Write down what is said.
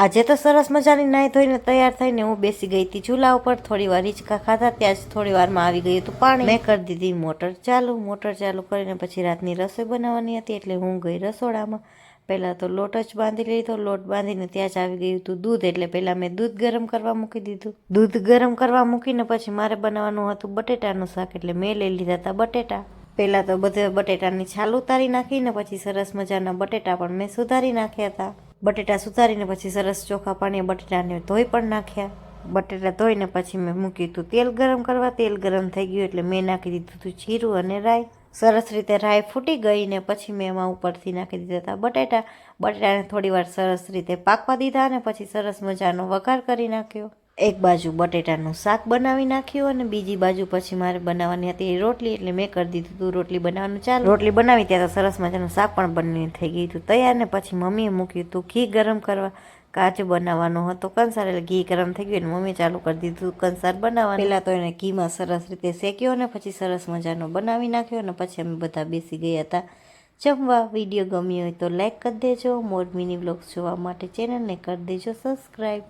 આજે તો સરસ મજાની નાહી ધોઈને તૈયાર થઈને હું બેસી ગઈ હતી. ચૂલા ઉપર થોડી વાર હિંચકા ખાધા, ત્યાં જ થોડી વારમાં આવી ગયું હતું પાણી. મેં કરી દીધી મોટર ચાલુ. મોટર ચાલુ કરીને પછી રાતની રસોઈ બનાવવાની હતી એટલે હું ગઈ રસોડામાં. પહેલાં તો લોટ જ બાંધી લીધો. લોટ બાંધીને ત્યાં જ આવી ગયું હતું દૂધ એટલે પહેલાં મેં દૂધ ગરમ કરવા મૂકી દીધું. દૂધ ગરમ કરવા મૂકીને પછી મારે બનાવવાનું હતું બટેટાનું શાક એટલે મેં લઈ લીધા હતા બટેટા. પહેલાં તો બધે બટેટાની છાલ ઉતારી નાખીને પછી સરસ મજાના બટેટા પણ મેં સુધારી નાખ્યા હતા. બટેટા સુધારીને પછી સરસ ચોખા પાણીએ બટેટાને ધોઈ પણ નાખ્યા. બટેટા ધોઈને પછી મેં મૂકી દીધું તેલ ગરમ કરવા. તેલ ગરમ થઈ ગયું એટલે મેં નાખી દીધું હતું જીરું અને રાઈ. સરસ રીતે રાઈ ફૂટી ગઈ ને પછી મેં એમાં ઉપરથી નાખી દીધા હતા બટેટા. બટેટાને થોડીવાર સરસ રીતે પાકવા દીધા અને પછી સરસ મજાનો વઘાર કરી નાખ્યો. એક બાજુ બટેટાનું શાક બનાવી નાખ્યું અને બીજી બાજુ પછી મારે બનાવવાની હતી રોટલી, એટલે મેં કરી દીધું હતું રોટલી બનાવવાનું. ચાલુ, રોટલી બનાવી ત્યાં તો સરસ મજાનું શાક પણ બની થઈ ગયું હતું તૈયાર ને પછી મમ્મીએ મૂક્યું હતું ઘી ગરમ કરવા. કાચ બનાવવાનો હતો કંસાર, એટલે ઘી ગરમ થઈ ગયું અને મમ્મીએ ચાલુ કરી દીધું કંસાર બનાવવાનું. પહેલાં તો એને ઘીમાં સરસ રીતે શેક્યો અને પછી સરસ મજાનો બનાવી નાખ્યો અને પછી અમે બધા બેસી ગયા હતા જમવા. વીડિયો ગમ્યો હોય તો લાઈક કરી દેજો, મોર મિની જોવા માટે ચેનલને કરી દેજો, સબસ્ક્રાઈબ.